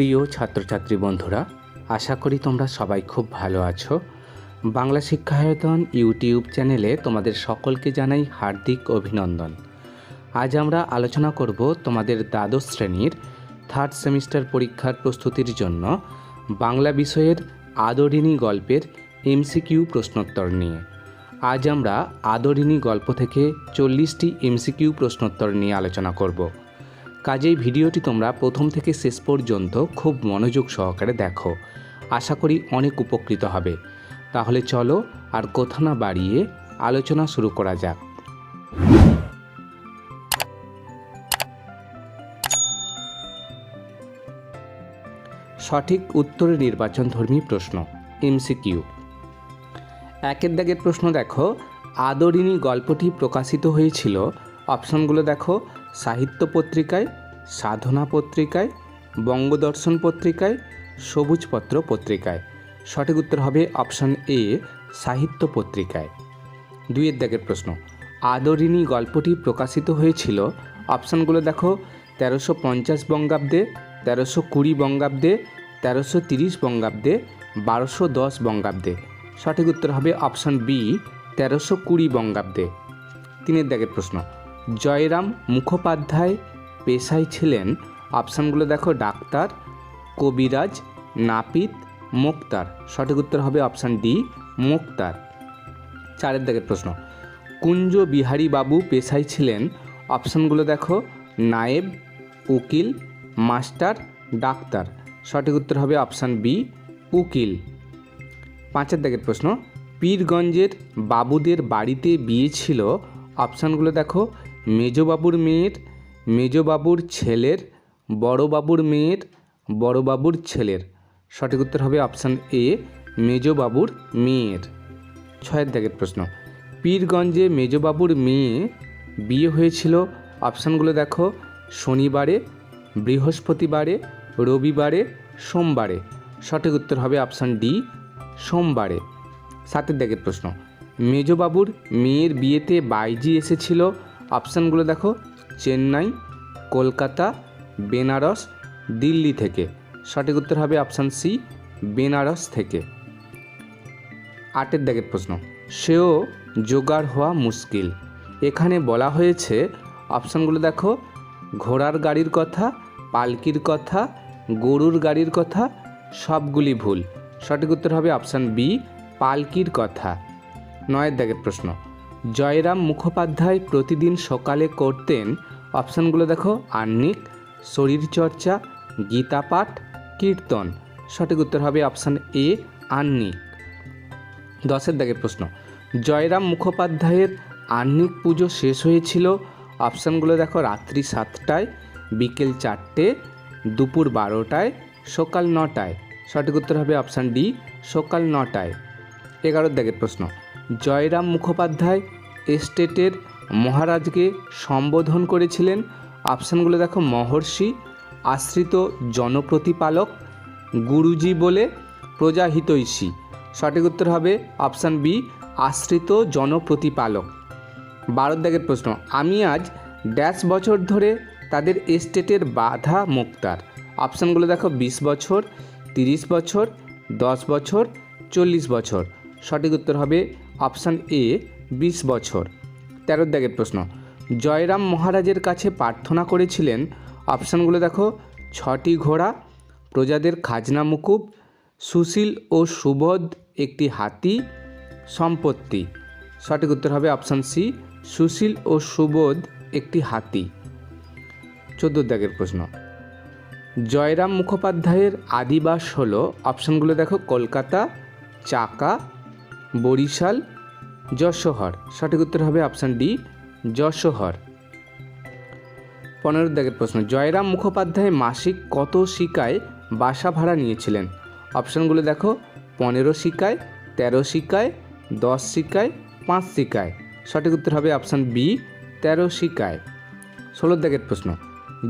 প্রিয় ছাত্রছাত্রী বন্ধুরা, আশা করি তোমরা সবাই খুব ভালো আছো। বাংলা শিক্ষায়তন ইউটিউব চ্যানেলে তোমাদের সকলকে জানাই হার্দিক অভিনন্দন। আজ আমরা আলোচনা করব তোমাদের দ্বাদশ শ্রেণির থার্ড সেমিস্টার পরীক্ষার প্রস্তুতির জন্য বাংলা বিষয়ের আদরিণী গল্পের এমসিকিউ প্রশ্নোত্তর নিয়ে। আজ আমরা আদরিণী গল্প থেকে চল্লিশটি এমসিকিউ প্রশ্নোত্তর নিয়ে আলোচনা করব। কাজেই ভিডিওটি তোমরা প্রথম থেকে শেষ পর্যন্ত খুব মনোযোগ সহকারে দেখো। আশা করি অনেক উপকৃত হবে। তাহলে চলো আর কথা না বাড়িয়ে আলোচনা শুরু করা যাক। সঠিক উত্তরের নির্বাচনধর্মী প্রশ্ন এমসিকিউ একের দাগের প্রশ্ন দেখো, আদরিণী গল্পটি প্রকাশিত হয়েছিল, অপশনগুলো দেখো সাহিত্য পত্রিকায়, সাধনা পত্রিকায়, বঙ্গদর্শন পত্রিকায়, সবুজপত্র পত্রিকায়। সঠিক উত্তর হবে অপশন এ, সাহিত্য পত্রিকায়। দুইয়ের দাগের প্রশ্ন। আদরিণী গল্পটি প্রকাশিত হয়েছিল, অপশানগুলো দেখো, তেরোশো পঞ্চাশ বঙ্গাব্দে, তেরোশো কুড়ি বঙ্গাব্দে, তেরোশো তিরিশ বঙ্গাব্দে, বারোশো দশ বঙ্গাব্দে। সঠিক উত্তর হবে অপশান বি, তেরোশো কুড়ি বঙ্গাব্দে। তিনের দাগের প্রশ্ন। জয়রাম মুখোপাধ্যায় পেশায় ছিলেন। অপশানগুলো দেখো, ডাক্তার, কবিরাজ, নাপিত, মোক্তার। সঠিক উত্তর হবে অপশান ডি, মোক্তার। চারের দাগের প্রশ্ন। কুঞ্জ বিহারী বাবু পেশায় ছিলেন। অপশানগুলো দেখো, নায়েব, উকিল, মাস্টার, ডাক্তার। সঠিক উত্তর হবে অপশান বি, উকিল। পাঁচের দাগের প্রশ্ন, পীরগঞ্জের বাবুদের বাড়িতে বিয়ে ছিল। অপশানগুলো দেখো মেজবাবুর মেয়ের, মেজবাবুর ছেলের, বড়বাবুর মেয়ের, বড়বাবুর ছেলের। সঠিক উত্তর হবে অপশান এ, মেজবাবুর মেয়ের। ছয়ের দাগের প্রশ্ন। পীরগঞ্জে মেজবাবুর মেয়ে বিয়ে হয়েছিল। অপশানগুলো দেখো। শনিবারে, বৃহস্পতিবারে, রবিবারে, সোমবারে। সঠিক উত্তর হবে অপশান ডি, সোমবারে। সাতের দাগের প্রশ্ন। মেজবাবুর মেয়ের বিয়েতে বাইজি এসেছিল। অপশানগুলো দেখো, চেন্নাই, কলকাতা, বেনারস, দিল্লি থেকে। সঠিক উত্তর হবে অপশান সি, বেনারস থেকে। আটের দাগের প্রশ্ন, সেও জোগাড় হওয়া মুশকিল। এখানে বলা হয়েছে, অপশানগুলো দেখো, ঘোড়ার গাড়ির কথা, পালকির কথা, গরুর গাড়ির কথা, সবগুলি ভুল। সঠিক উত্তর হবে অপশান বি, পালকির কথা। নয়ের দাগের প্রশ্ন জয়রাম মুখোপাধ্যায় প্রতিদিন সকালে করতেন। অপশানগুলো দেখো, আহ্নিক, শরীরচর্চা, গীতাপাঠ, কীর্তন। সঠিক উত্তর হবে অপশান এ, আহ্নিক। দশের দাগের প্রশ্ন। জয়রাম মুখোপাধ্যায়ের আহ্নিক পুজো শেষ হয়েছিল। অপশানগুলো দেখো, রাত্রি সাতটায়, বিকেল চারটে, দুপুর বারোটায়, সকাল নটায়। সঠিক উত্তর হবে অপশান ডি, সকাল নটায়। এগারোর দাগের প্রশ্ন। জয়রাম মুখোপাধ্যায় এস্টেটের মহারাজকে সম্বোধন করেছিলেন। অপশানগুলো দেখো, মহর্ষি, আশ্রিত জনপ্রতিপালক, গুরুজি বলে প্রজাহিতৈষী। সঠিক উত্তর হবে অপশান বি, আশ্রিত জনপ্রতিপালক। বারো দাগের প্রশ্ন, আমি আজ ড্যাশ বছর ধরে তাদের এস্টেটের বাধা মুক্তার। অপশানগুলো দেখো, বিশ বছর, তিরিশ বছর, দশ বছর, চল্লিশ বছর। সঠিক উত্তর হবে অপশান এ, বিশ বছর। তেরো দাগের প্রশ্ন। জয়রাম মহারাজের কাছে প্রার্থনা করেছিলেন। অপশানগুলো দেখো। ছটি ঘোড়া, প্রজাদের খাজনা মুকুব, সুশীল ও সুবোধ একটি হাতি, সম্পত্তি। সঠিক উত্তর হবে অপশান সি, সুশীল ও সুবোধ একটি হাতি। চোদ্দ দাগের প্রশ্ন। জয়রাম মুখোপাধ্যায়ের আদিবাস হল, অপশানগুলো দেখো, কলকাতা, চাকা বরিশাল, যশোহর। সঠিক উত্তর হবে অপশান ডি যশোহর। পনেরো দাগের প্রশ্ন, জয়রাম মুখোপাধ্যায় মাসিক কত শিকায় বাসা ভাড়া নিয়েছিলেন? অপশানগুলো দেখো, পনেরো শিকায়, তেরো শিকায়, দশ শিকায়, পাঁচ শিকায়। সঠিক উত্তর হবে অপশান বি তেরো শিকায়। ষোলো দাগের প্রশ্ন,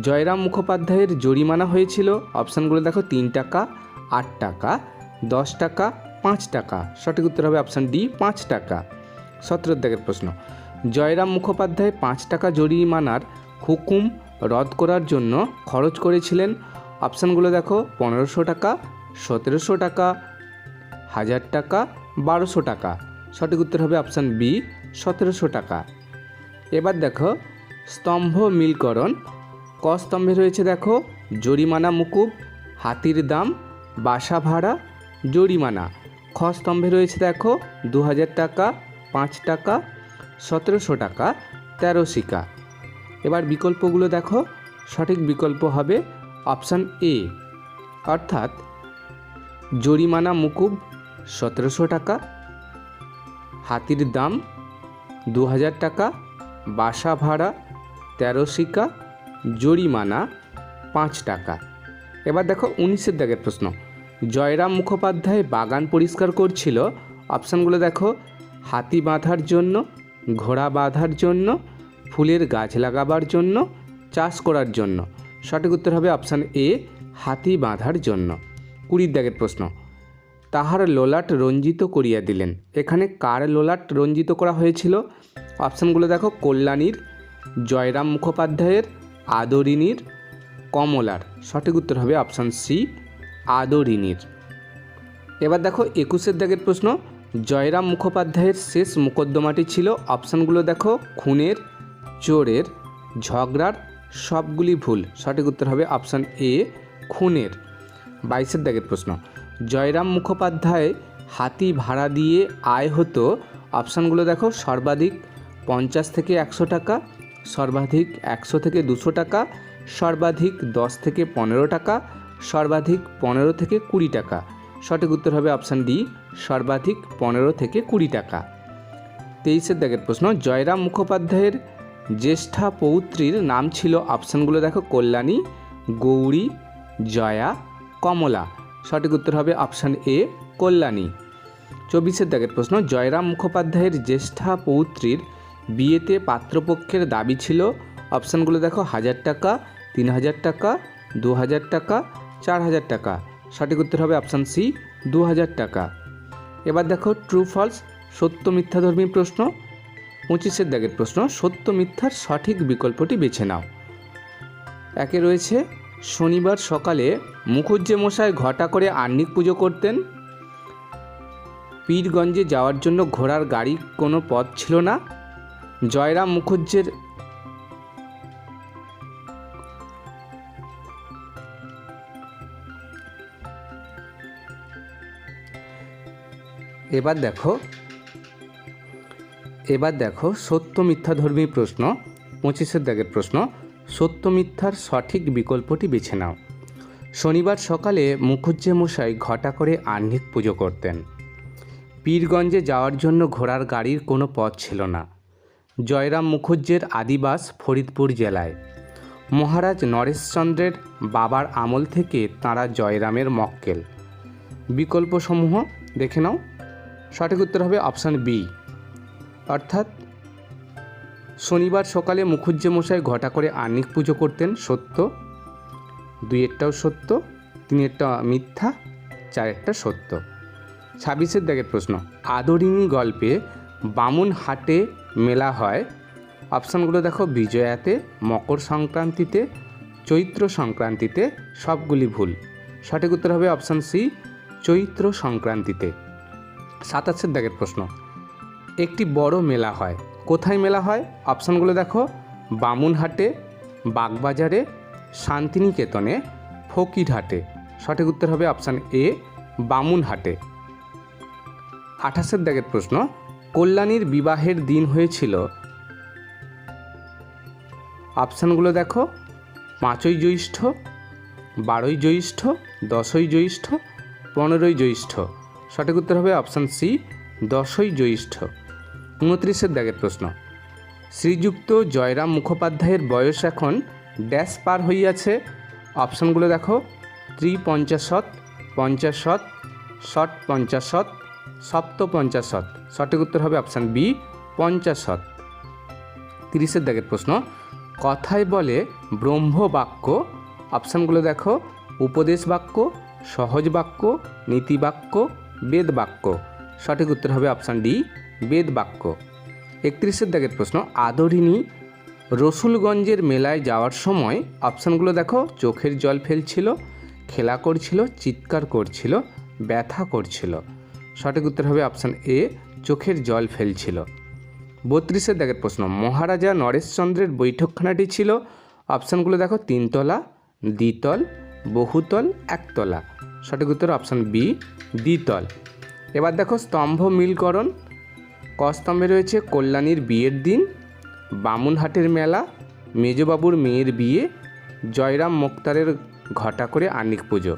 জয়রাম মুখোপাধ্যায়ের জরিমানা হয়েছিল? অপশানগুলো দেখো, তিন টাকা, আট টাকা, দশ টাকা পাঁচ টাকা। সঠিক উত্তর হবে অপশান ডি পাঁচ টাকা। সতেরো দাগের প্রশ্ন। জয়রাম মুখোপাধ্যায় পাঁচ টাকা জরিমানার হুকুম রদ করার জন্য খরচ করেছিলেন। অপশানগুলো দেখো, পনেরোশো টাকা, সতেরোশো টাকা, হাজার টাকা, বারোশো টাকা। সঠিক উত্তর হবে অপশান বি সতেরোশো টাকা। এবার দেখো, স্তম্ভ মিলকরণ। ক স্তম্ভে রয়েছে দেখো, জরিমানা মুকুব, হাতির দাম, বাসা ভাড়া, জরিমানা। খ স্তম্ভে রয়েছে দেখো দু হাজার টাকা, পাঁচ টাকা, সতেরোশো টাকা, তেরো শিকা। এবার বিকল্পগুলো দেখো, সঠিক বিকল্প হবে অপশান এ। অর্থাৎ জরিমানা মুকুব সতেরোশো টাকা, হাতির দাম দু হাজার টাকা, বাসা ভাড়া তেরো শিকা, জরিমানা পাঁচ টাকা। এবার দেখো উনিশের দাগের প্রশ্ন। জয়রাম মুখোপাধ্যায় বাগান পরিষ্কার করছিল। অপশানগুলো দেখো। হাতি বাঁধার জন্য, ঘোড়া বাঁধার জন্য, ফুলের গাছ লাগাবার জন্য, চাষ করার জন্য। সঠিক উত্তর হবে অপশান এ, হাতি বাঁধার জন্য। কুড়ির দাগের প্রশ্ন। তাহার লোলাট রঞ্জিত করিয়া দিলেন। এখানে কার লোলাট রঞ্জিত করা হয়েছিল? অপশানগুলো দেখো, কল্যাণীর, জয়রাম মুখোপাধ্যায়ের, আদরিনীর, কমলার। সঠিক উত্তর হবে অপশান সি আদরিনীর এবার দেখো একুশের দাগের প্রশ্ন। জয়রাম মুখোপাধ্যায়ের শেষ মোকদ্দমাটি ছিল অপশানগুলো দেখো, খুনের, চোরের, ঝগড়ার, সবগুলি ভুল। সঠিক উত্তর হবে অপশান এ, খুনের। বাইশের দাগের প্রশ্ন। জয়রাম মুখোপাধ্যায় হাতি ভাড়া দিয়ে আয় হতো, অপশানগুলো দেখো সর্বাধিক পঞ্চাশ থেকে একশো টাকা, সর্বাধিক একশো থেকে দুশো টাকা, সর্বাধিক দশ থেকে পনেরো টাকা সর্বাধিক পনেরো থেকে কুড়ি টাকা। সঠিক উত্তর হবে অপশান ডি সর্বাধিক পনেরো থেকে কুড়ি টাকা। তেইশের দাগের প্রশ্ন, জয়রাম মুখোপাধ্যায়ের জ্যেষ্ঠা পৌত্রীর নাম ছিল অপশানগুলো দেখো, কল্যাণী, গৌরী, জয়া, কমলা। সঠিক উত্তর হবে অপশান এ কল্যাণী। চব্বিশের দাগের প্রশ্ন, জয়রাম মুখোপাধ্যায়ের জ্যেষ্ঠা পৌত্রীর বিয়েতে পাত্রপক্ষের দাবি ছিল। অপশানগুলো দেখো, হাজার টাকা, তিন হাজার টাকা, দু হাজার টাকা চার হাজার টাকা। সঠিক উত্তর হবে অপশান সি দু হাজার টাকা। এবার দেখো ট্রু ফলস সত্য মিথ্যাধর্মী প্রশ্ন। পঁচিশের দাগের প্রশ্ন, সত্য, মিথ্যার সঠিক বিকল্পটি বেছে নাও। একে রয়েছে, শনিবার সকালে মুখুজ্জে মশাই ঘটা করে আহ্নিক পুজো করতেন। পীরগঞ্জে যাওয়ার জন্য ঘোড়ার গাড়ি কোনো পথ ছিল না। জয়রাম মুখুজ্জের এবার দেখো এবার দেখো সত্য মিথ্যাধর্মী প্রশ্ন, পঁচিশের দাগের প্রশ্ন, সত্য মিথ্যার সঠিক বিকল্পটি বেছে নাও। শনিবার সকালে মুখুজ্জে মশাই ঘটা করে আহ্নিক পুজো করতেন। পীরগঞ্জে যাওয়ার জন্য ঘোড়ার গাড়ির কোনো পথ ছিল না। জয়রাম মুখুজ্জের আদিবাস ফরিদপুর জেলায়। মহারাজ নরেশচন্দ্রের বাবার আমল থেকে তাঁরা জয়রামের মক্কেল। বিকল্পসমূহ দেখে নাও। সঠিক উত্তর হবে অপশান বি। অর্থাৎ শনিবার সকালে মুখুজ্জে মশাই ঘটা করে আহ্নিক পুজো করতেন, সত্য। দুইয়েরটাও সত্য তিনেরটা মিথ্যা চারেরটা সত্য। ছাব্বিশের দাগের প্রশ্ন, আদরিণী গল্পে বামুন হাটে মেলা হয়? অপশানগুলো দেখো, বিজয়াতে, মকর সংক্রান্তিতে, চৈত্র সংক্রান্তিতে, সবগুলি ভুল। সঠিক উত্তর হবে অপশান সি, চৈত্র সংক্রান্তিতে। সাতাশের দাগের প্রশ্ন। একটি বড় মেলা হয়। কোথায় মেলা হয়? অপশানগুলো দেখো। বামুনহাটে, বাগবাজারে, শান্তিনিকেতনে, ফকিরহাটে। সঠিক উত্তর হবে অপশান এ, বামুনহাটে। আঠাশের দাগের প্রশ্ন, কল্যাণীর বিবাহের দিন হয়েছিল। অপশানগুলো দেখো। পাঁচই জ্যৈষ্ঠ, বারোই জ্যৈষ্ঠ, দশই জ্যৈষ্ঠ, পনেরোই জ্যৈষ্ঠ। সঠিক উত্তর হবে অপশান সি, দশই জ্যৈষ্ঠ। উনত্রিশের দাগের প্রশ্ন। শ্রীযুক্ত জয়রাম মুখোপাধ্যায়ের বয়স এখন ড্যাশ পার হইয়াছে। অপশানগুলো দেখো। ত্রিপঞ্চাশত পঞ্চাশত ষট পঞ্চাশত সপ্ত পঞ্চাশত সঠিক উত্তর হবে অপশান বি পঞ্চাশত তিরিশের দাগের প্রশ্ন। কথায় বলে ব্রহ্ম বাক্য। অপশানগুলো দেখো। উপদেশ বাক্য, সহজ বাক্য, নীতি বাক্য বেদ বাক্য। সঠিক উত্তর হবে অপশান ডি বেদ বাক্য। একত্রিশের দাগের প্রশ্ন, আদরিণী রসুলগঞ্জের মেলায় যাওয়ার সময় অপশানগুলো দেখো, চোখের জল ফেলছিল, খেলা করছিল, চিৎকার করছিল, ব্যথা করছিল। সঠিক উত্তর হবে অপশান এ চোখের জল ফেলছিল। বত্রিশের দাগের প্রশ্ন, মহারাজা নরেশচন্দ্রের বৈঠকখানাটি ছিল? অপশানগুলো দেখো, তিনতলা, দ্বিতল, বহুতল, একতলা। সঠিক উত্তর অপশান বি, দ্বিতল। এবার দেখো স্তম্ভ মিলকরণ। ক স্তম্ভে রয়েছে কল্যাণীর বিয়ের দিন, বামুনহাটের মেলা, মেজবাবুর মেয়ের বিয়ে, জয়রাম মোক্তারের ঘটা করে আনিক পুজো।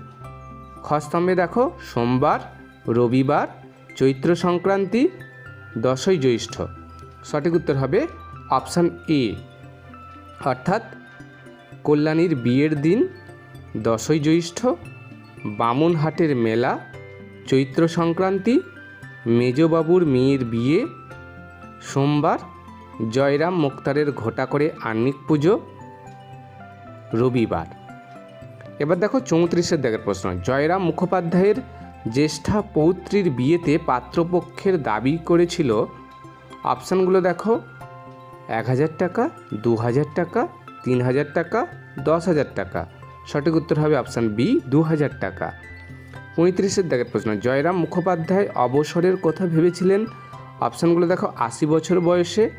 খ স্তম্ভে দেখো সোমবার, রবিবার, চৈত্র সংক্রান্তি, দশই জ্যৈষ্ঠ। সঠিক উত্তর হবে অপশান এ। অর্থাৎ কল্যাণীর বিয়ের দিন, দশই জ্যৈষ্ঠ বামুনহাটের মেলা চৈত্র সংক্রান্তি মেজবাবুর মেয়ের বিয়ে, সোমবার জয়রাম মুক্তারের ঘটা করে আন্নিক পুজো, রবিবার। এবার দেখো চৌত্রিশের দেখার প্রশ্ন, জয়রাম মুখোপাধ্যায়ের জ্যেষ্ঠা পৌত্রীর বিয়েতে পাত্রপক্ষের দাবি করেছিল, অপশানগুলো দেখো, এক হাজার টাকা, দু হাজার টাকা, তিন হাজার টাকা, দশ হাজার টাকা। সঠিক উত্তর হবে অপশান বি দু হাজার টাকা। পঁয়ত্রিশের দাগের প্রশ্ন, জয়রাম মুখোপাধ্যায় অবসরের কথা ভেবেছিলেন? অপশানগুলো দেখো, আশি বছর বয়সে,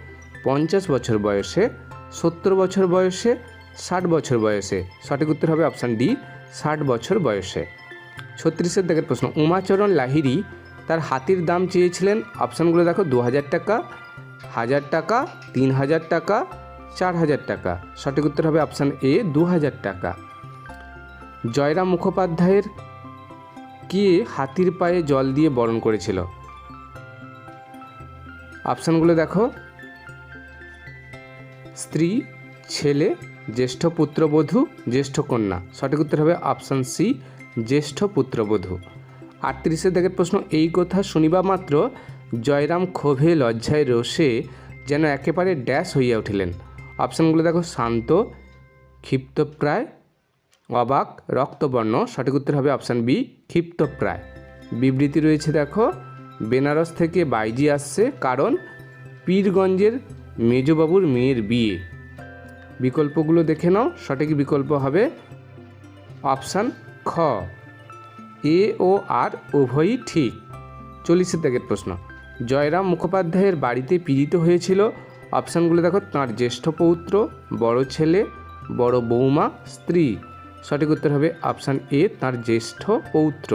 পঞ্চাশ বছর বয়সে, সত্তর বছর বয়সে, ষাট বছর বয়সে। সঠিক উত্তর হবে অপশান ডি, ষাট বছর বয়সে। ছত্রিশের দাগের প্রশ্ন, উমাচরণ লাহিড়ী তার হাতির দাম চেয়েছিলেন? অপশানগুলো দেখো দু হাজার টাকা হাজার টাকা, তিন হাজার টাকা, চার হাজার টাকা। সঠিক উত্তর হবে অপশান এ দু হাজার টাকা। জয়রাম মুখোপাধ্যায়ের কে হাতির পায়ে জল দিয়ে বরণ করেছিল? অপশানগুলো দেখো। স্ত্রী, ছেলে, জ্যেষ্ঠ পুত্রবধূ, জ্যেষ্ঠ কন্যা। সঠিক উত্তর হবে অপশান সি জ্যেষ্ঠ পুত্রবধূ। আটত্রিশের দাগের প্রশ্ন, এই কথা শুনিবা মাত্র জয়রাম ক্ষোভে, লজ্জায়, রোষে যেন একেবারে ড্যাশ হইয়া উঠিলেন। অপশানগুলো দেখো, শান্ত ক্ষিপ্তপ্রায় অবাক, রক্তবর্ণ, সঠিক উত্তর হবে অপশান বি ক্ষিপ্তপ্রায়। বিবৃতি রয়েছে দেখো, বেনারস থেকে বাইজি আসছে কারণ পীরগঞ্জের মেজবাবুর মেয়ের বিয়ে। বিকল্পগুলো দেখে নাও, সঠিক বিকল্প হবে অপশান খ। এ ও আর উভয়ই ঠিক। চল্লিশের দাগের প্রশ্ন, জয়রাম মুখোপাধ্যায়ের বাড়িতে পীড়িত হয়েছিল? অপশানগুলো দেখো, তাঁর জ্যেষ্ঠ পৌত্র, বড় ছেলে, বড় বৌমা, স্ত্রী। সঠিক উত্তর হবে অপশান এ তার জ্যেষ্ঠ পৌত্র।